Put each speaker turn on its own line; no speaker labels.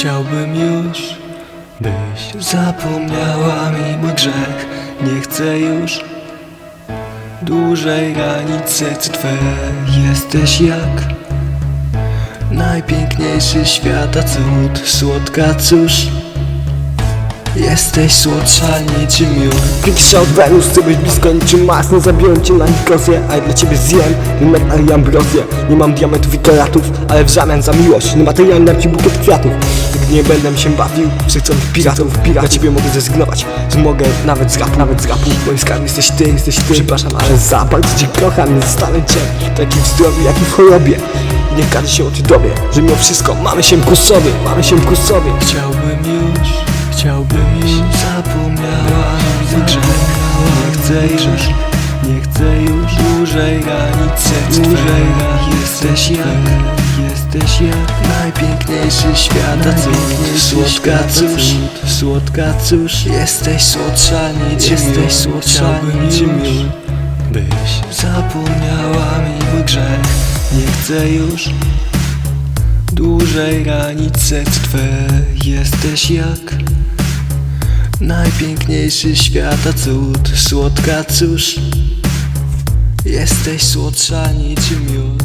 Chciałbym już, byś zapomniała mi mój grzech Nie chcę już. Dłużej ranić serce Twe Jesteś jak najpiękniejszy świata cud Słodka cóż. Jesteś słodsza niczym miód.
Wielki strzał Wenus, chcę być blisko niczym Mars. Nie zabiłem cię na Nikosję, a ja dla ciebie zjem Metal i ambrozję. Nie mam diamentów i karatów, ale w zamian za miłość. Niematerialnie dam ci bukiet kwiatów nie będę się bawił sercowych piratów. Pirat. Dla ciebie mogę zrezygnować Mogę nawet z rapu, nawet z rapu Moim skarbem jesteś ty, jesteś ty. Przepraszam, ale za bardzo cię kocham Nie zostanę cię, taki w zdrowiu, jak i w chorobie. I niech każdy się o tym dowie Że mimo wszystko mamy się ku sobie Mamy się ku sobie.
Chciałbym już, chciałbym już Zapomniała mi grzech Nie chcę już, nie chcę już Dłużej serce Dłużej Jesteś jak, jesteś jak Najpiękniejszy świata cud Słodka cóż, słodka cóż Jesteś słodsza niczym Jesteś słodsza miód Byś zapomniała mi mój grzech. Nie chcę już Dłużej ranić serce Twe Jesteś jak Najpiękniejszy świata cud Słodka cóż Jesteś słodsza niczym miód